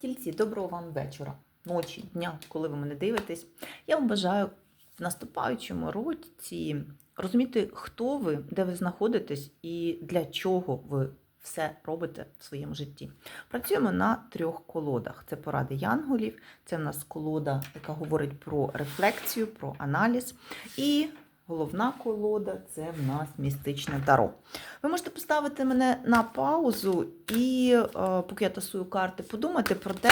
Тільці, доброго вам вечора, ночі, дня, коли ви мене дивитесь. Я вам бажаю в наступаючому році розуміти, хто ви, де ви знаходитесь і для чого ви все робите в своєму житті. Працюємо на трьох колодах: це поради янголів, це в нас колода, яка говорить про рефлексію, про аналіз. І головна колода це в нас містичне таро. Ви можете поставити мене на паузу і, е, поки я тасую карти, подумати про те,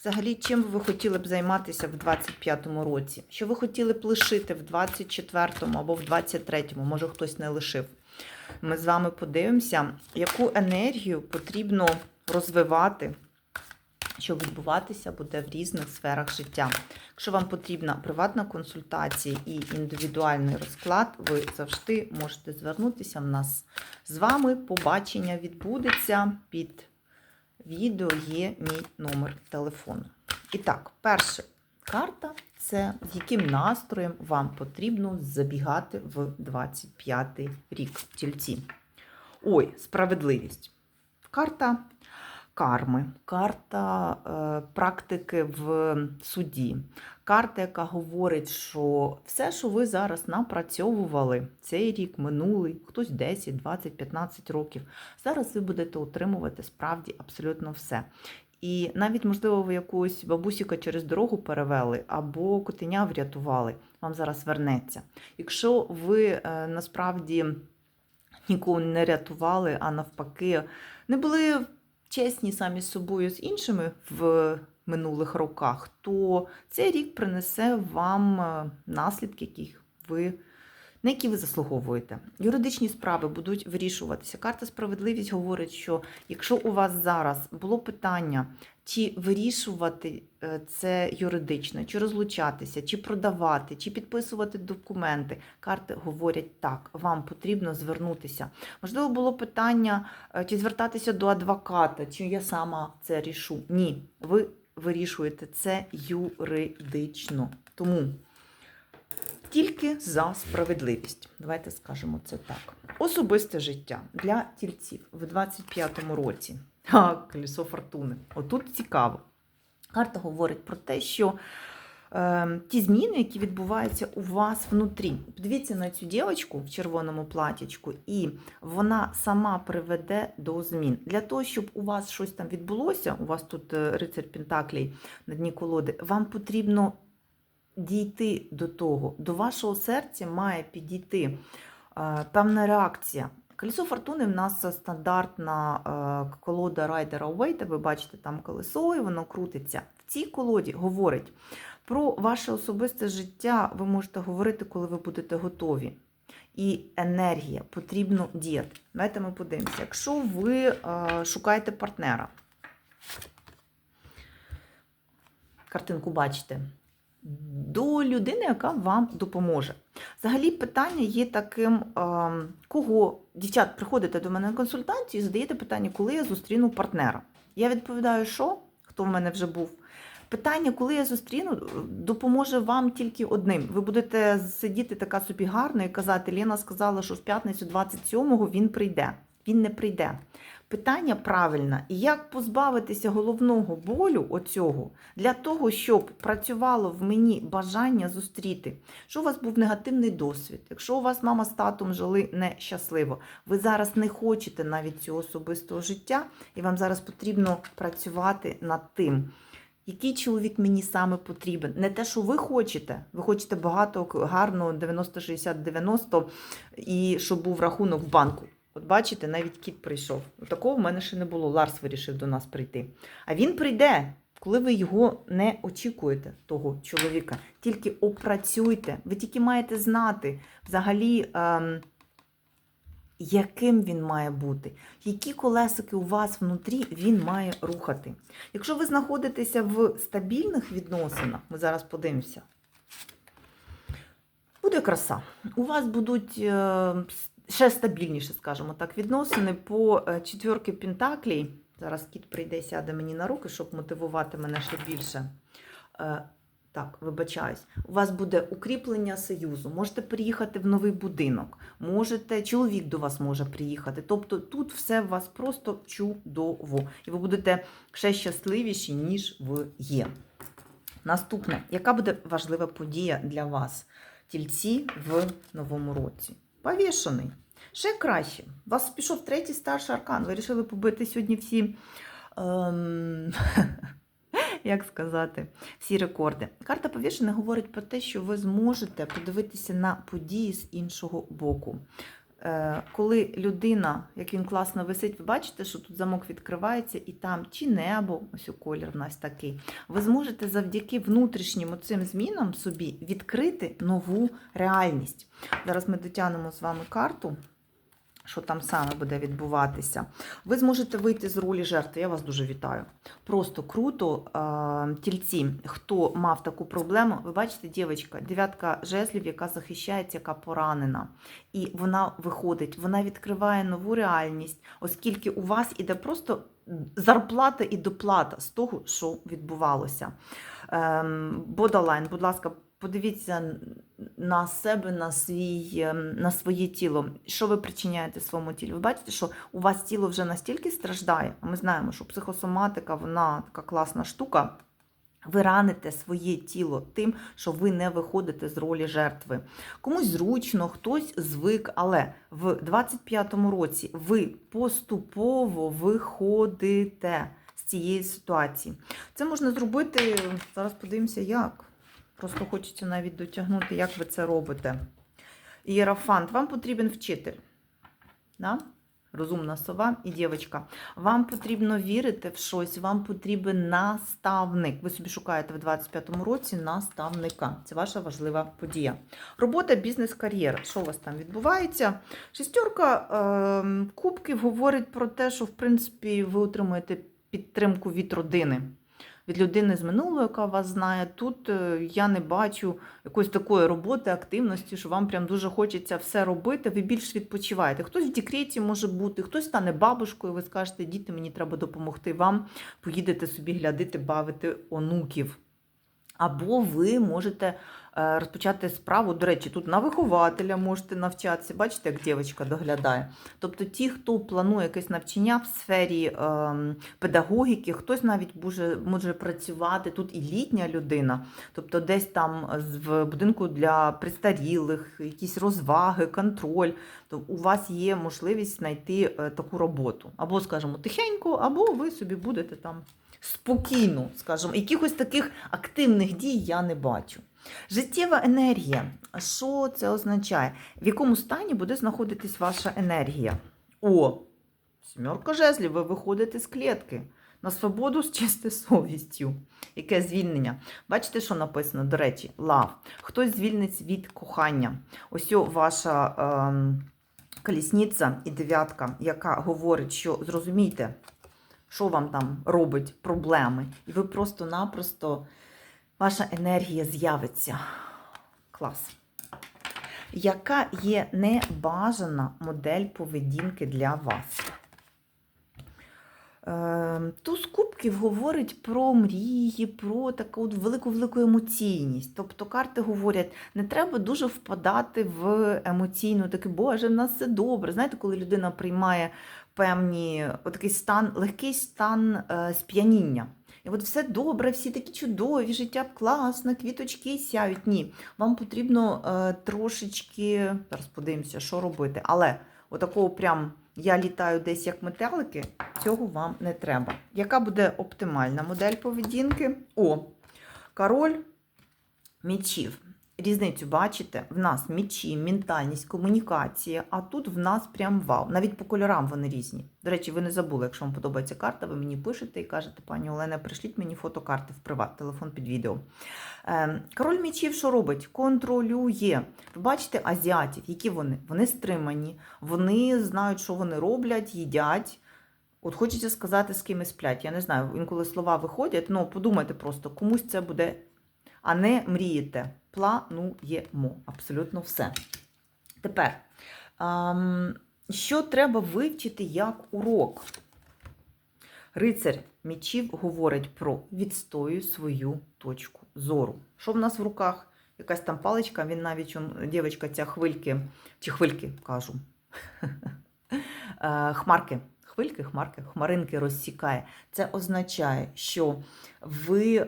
взагалі, чим ви хотіли б займатися в 25-му році, що ви хотіли б лишити в 24-му або в 23-му, може хтось не лишив. Ми з вами подивимося, яку енергію потрібно розвивати, що відбуватися буде в різних сферах життя. Якщо вам потрібна приватна консультація і індивідуальний розклад, ви завжди можете звернутися в нас з вами. Побачення відбудеться під відео є мій номер телефону. І так, перша карта це яким настроєм вам потрібно забігати в 25-й рік тільці. Ой, справедливість. Карта карми, карта е, практики в суді, карта, яка говорить, що все, що ви зараз напрацьовували цей рік, минулий, хтось 10, 20, 15 років, зараз ви будете отримувати справді абсолютно все. І навіть, можливо, ви якусь бабусіка через дорогу перевели або котеня врятували, вам зараз вернеться. Якщо ви е, насправді нікого не рятували, а навпаки, не були чесні самі з собою з іншими в минулих роках, то цей рік принесе вам е, наслідки, яких ви. На які ви заслуговуєте. Юридичні справи будуть вирішуватися. Карта справедливість говорить, що якщо у вас зараз було питання, чи вирішувати е, це юридично, чи розлучатися, чи продавати, чи підписувати документи, карти говорять так, вам потрібно звернутися. Можливо, було питання, е, чи звертатися до адвоката, чи я сама це рішу. Ні, ви вирішуєте це юридично. Тому. Тільки за справедливість. Давайте скажемо це так. Особисте життя для тільців в 25-му році. А, колесо фортуни. Отут цікаво. Карта говорить про те, що е, ті зміни, які відбуваються у вас внутрі. Подивіться на цю дівчинку в червоному платічку, і вона сама приведе до змін. Для того, щоб у вас щось там відбулося, у вас тут е, рицар Пентаклій на дні колоди, вам потрібно дійти до того, до вашого серця має підійти е, певна реакція. Колесо фортуни в нас стандартна е, колода райдера Уейта. Ви бачите там колесо, і воно крутиться. В цій колоді говорить про ваше особисте життя. Ви можете говорити, коли ви будете готові. І енергія потрібно діяти. Давайте ми подивимося. Якщо ви е, шукаєте партнера, картинку бачите до людини, яка вам допоможе. Взагалі, питання є таким, кого дівчат приходите до мене на консультацію і задаєте питання, коли я зустріну партнера. Я відповідаю, що хто в мене вже був. Питання, коли я зустріну, допоможе вам тільки одним. Ви будете сидіти така собі гарно і казати, Лена сказала, що в п'ятницю 27-го він прийде. Він не прийде. Питання правильне. І як позбавитися головного болю оцього для того, щоб працювало в мені бажання зустріти, що у вас був негативний досвід, якщо у вас мама з татом жили нещасливо, ви зараз не хочете навіть цього особистого життя, і вам зараз потрібно працювати над тим. Який чоловік мені саме потрібен? Не те, що ви хочете. Ви хочете багато гарного 90-60-90 і щоб був рахунок в банку. От бачите, навіть кіт прийшов. Такого в мене ще не було. Ларс вирішив до нас прийти. А він прийде, коли ви його не очікуєте, того чоловіка. Тільки опрацюйте. Ви тільки маєте знати взагалі, ем, яким він має бути, які колесики у вас внутрі він має рухати. Якщо ви знаходитеся в стабільних відносинах, ми зараз подивимося. Буде краса. У вас будуть е, ще стабільніше, скажімо так, відносини по е, четвірки Пентаклій. Зараз кіт прийде сяде мені на руки, щоб мотивувати мене ще більше. Е, Так, вибачаюсь, у вас буде укріплення союзу, можете приїхати в новий будинок, можете, чоловік до вас може приїхати. Тобто тут все у вас просто чудово. І ви будете ще щасливіші, ніж ви є. Наступне, яка буде важлива подія для вас, тільці в новому році? Повішений. Ще краще. Вас пішов третій старший аркан. Ви вирішили побити сьогодні всі. Ем... Як сказати, всі рекорди. Карта повішена говорить про те, що ви зможете подивитися на події з іншого боку. Е, Коли людина, як він класно висить, ви бачите, що тут замок відкривається, і там чи небо, ось у колір у нас такий, ви зможете завдяки внутрішнім цим змінам собі відкрити нову реальність. Зараз ми дотягнемо з вами карту що там саме буде відбуватися. Ви зможете вийти з ролі жертви. Я вас дуже вітаю. Просто круто. А, Тільці, хто мав таку проблему, ви бачите, дівчинка, дев'ятка жезлів, яка захищається, яка поранена. І вона виходить, вона відкриває нову реальність, оскільки у вас іде просто зарплата і доплата з того, що відбувалося. Ем, Бодалайн, будь ласка, подивіться на себе, на свій, ем, на своє тіло. Що ви причиняєте своєму тілу? Ви бачите, що у вас тіло вже настільки страждає, а ми знаємо, що психосоматика вона така класна штука. Ви раните своє тіло тим, що ви не виходите з ролі жертви. Комусь зручно, хтось звик, але в 25-му році ви поступово виходите з цієї ситуації. Це можна зробити, зараз подивимося, як. Просто хочеться навіть дотягнути, як ви це робите. Ієрофант, вам потрібен вчитель. Да? Розумна сова і дівчинка. Вам потрібно вірити в щось, вам потрібен наставник. Ви собі шукаєте в 25-му році наставника. Це ваша важлива подія. Робота, бізнес, кар'єра. Що у вас там відбувається? Шестерка е, кубків говорить про те, що в принципі ви отримуєте підтримку від родини від людини з минулого, яка вас знає. Тут е, я не бачу якоїсь такої роботи, активності, що вам прям дуже хочеться все робити. Ви більш відпочиваєте. Хтось в декреті може бути, хтось стане бабушкою. Ви скажете, діти, мені треба допомогти вам. Поїдете собі глядити, бавити онуків. Або ви можете е, розпочати справу. До речі, тут на вихователя можете навчатися. Бачите, як дівчинка доглядає. Тобто, ті, хто планує якесь навчання в сфері е, педагогіки, хтось навіть може, може працювати тут і літня людина, тобто десь там в будинку для престарілих, якісь розваги, контроль. То у вас є можливість знайти е, таку роботу. Або, скажімо, тихенько, або ви собі будете там спокійно, скажімо, якихось таких активних дій я не бачу. Життєва енергія. Що це означає? В якому стані буде знаходитись ваша енергія? О, сімерка жезлів, ви виходите з клітки. На свободу з чистою совістю. Яке звільнення? Бачите, що написано? До речі, лав. Хтось звільниться від кохання. Ось ваша е, колісниця і дев'ятка, яка говорить, що зрозумійте, що вам там робить проблеми, і ви просто-напросто ваша енергія з'явиться. Клас. Яка є небажана модель поведінки для вас? Е, Туз кубків говорить про мрії, про таку велику-велику емоційність. Тобто карти говорять, не треба дуже впадати в емоційну, таке, Боже, в нас все добре. Знаєте, коли людина приймає певні такий стан, легкий стан е, сп'яніння. І от все добре, всі такі чудові, життя класне, квіточки сяють. Ні, вам потрібно е, трошечки, зараз подивимося, що робити. Але отакого прям я літаю десь як метелики, цього вам не треба. Яка буде оптимальна модель поведінки? О, король мічів. Різницю бачите, в нас мічі, ментальність, комунікація, а тут в нас прям вау. Навіть по кольорам вони різні. До речі, ви не забули, якщо вам подобається карта, ви мені пишете і кажете, пані Олена, пришліть мені фотокарти в приват, телефон під відео. Ем, король мічів що робить? Контролює. Ви бачите азіатів, які вони? Вони стримані, вони знають, що вони роблять, їдять. От хочеться сказати, з ким сплять. Я не знаю, інколи слова виходять, ну подумайте просто, комусь це буде, а не мрієте. Плануємо абсолютно все. Тепер, ем, що треба вивчити як урок? Рицарь мічів говорить про відстою свою точку зору. Що в нас в руках? Якась там паличка, він навіть дівчинка ця хвильки, чи хвильки кажу. Е, Хмарки. Хвильки, хмарки, хмаринки розсікає. Це означає, що ви е,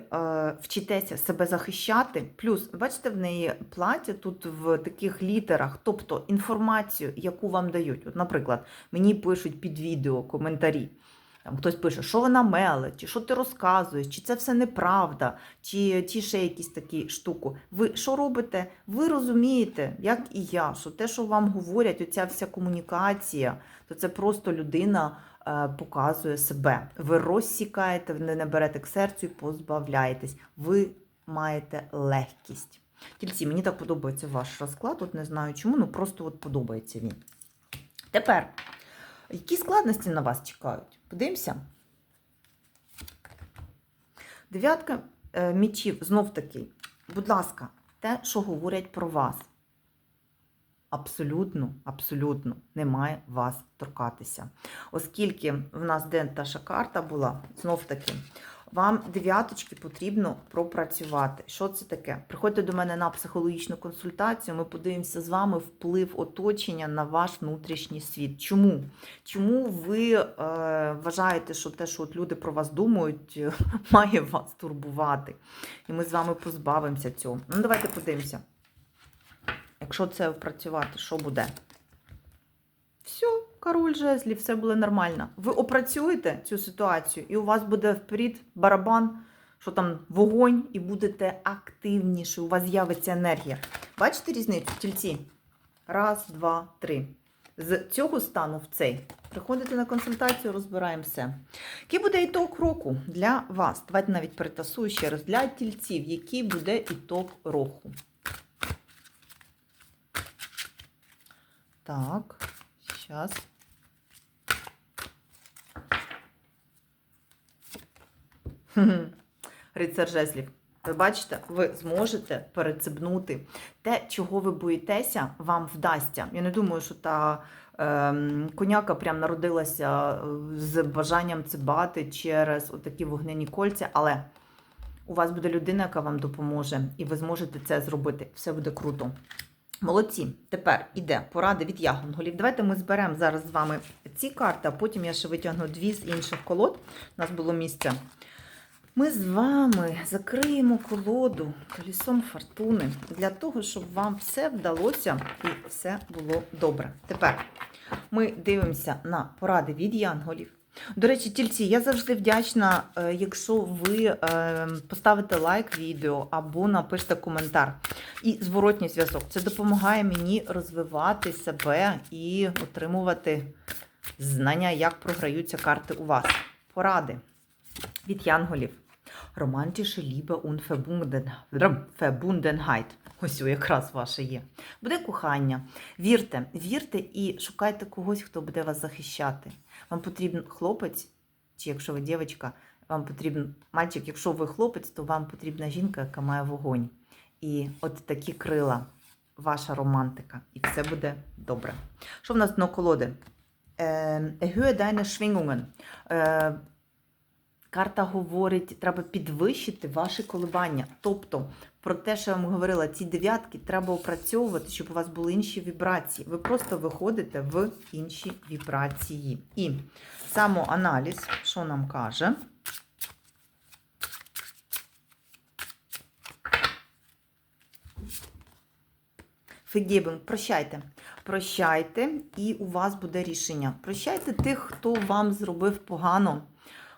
вчитеся себе захищати. Плюс, бачите, в неї плаття тут в таких літерах, тобто інформацію, яку вам дають. От, наприклад, мені пишуть під відео коментарі. Там хтось пише, що вона меле, чи що ти розказуєш, чи це все неправда, чи ті ще якісь такі штуки. Ви що робите? Ви розумієте, як і я, що те, що вам говорять, оця вся комунікація, то це просто людина е, показує себе. Ви розсікаєте, не берете к серцю і позбавляєтесь. Ви маєте легкість. Тільці, мені так подобається ваш розклад, от не знаю чому, ну просто от подобається він. Тепер, які складності на вас чекають? Подивимося. Дев'ятка е, мічів знов таки. Будь ласка, те, що говорять про вас. Абсолютно, абсолютно не має вас торкатися. Оскільки в нас денташа карта була, знов таки, вам дев'яточки потрібно пропрацювати. Що це таке? Приходьте до мене на психологічну консультацію, ми подивимося з вами вплив оточення на ваш внутрішній світ. Чому? Чому ви е, вважаєте, що те, що от люди про вас думають, має вас турбувати? І ми з вами позбавимося цього. Ну, давайте подивимося. Якщо це опрацювати, що буде? Все, король жезлів, все буде нормально. Ви опрацюєте цю ситуацію, і у вас буде вперед барабан, що там вогонь, і будете активніші, у вас з'явиться енергія. Бачите різницю? Тільці? Раз, два, три. З цього стану в цей. Приходите на консультацію, розбираємо все. Який буде ітог року для вас? Давайте навіть перетасую ще раз. Для тільців, який буде ітог року? Так, зараз. Рицар жезлів. Ви бачите, ви зможете перецебнути те, чого ви боїтеся, вам вдасться. Я не думаю, що та ем, коняка прям народилася е, з бажанням цибати через отакі вогнені кольця, але у вас буде людина, яка вам допоможе, і ви зможете це зробити. Все буде круто. Молодці. Тепер іде поради від ягонголів. Давайте ми зберемо зараз з вами ці карти, а потім я ще витягну дві з інших колод. У нас було місце. Ми з вами закриємо колоду колісом фортуни для того, щоб вам все вдалося і все було добре. Тепер ми дивимося на поради від янголів. До речі, тільці, я завжди вдячна, е, якщо ви е, поставите лайк відео або напишете коментар. І зворотній зв'язок. Це допомагає мені розвивати себе і отримувати знання, як програються карти у вас. Поради від янголів. Романтіше лібе un Verbundenheit. Ось якраз ваше є. Буде кохання. Вірте, вірте і шукайте когось, хто буде вас захищати. Вам потрібен хлопець, чи якщо ви дівчинка, вам потрібен мальчик, якщо ви хлопець, то вам потрібна жінка, яка має вогонь. І от такі крила, ваша романтика. І все буде добре. Що в нас дно колоди? Erhöhe deine Schwingungen. Карта говорить, треба підвищити ваші коливання. Тобто, про те, що я вам говорила, ці дев'ятки треба опрацьовувати, щоб у вас були інші вібрації. Ви просто виходите в інші вібрації. І самоаналіз, що нам каже? Фегібен, прощайте. Прощайте, і у вас буде рішення. Прощайте тих, хто вам зробив погано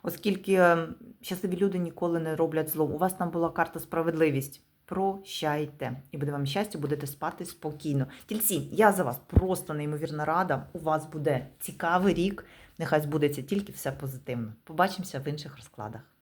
оскільки е, щасливі люди ніколи не роблять зло. У вас там була карта справедливість. Прощайте. І буде вам щастя, будете спати спокійно. Тільці, я за вас просто неймовірна рада. У вас буде цікавий рік. Нехай збудеться тільки все позитивно. Побачимося в інших розкладах.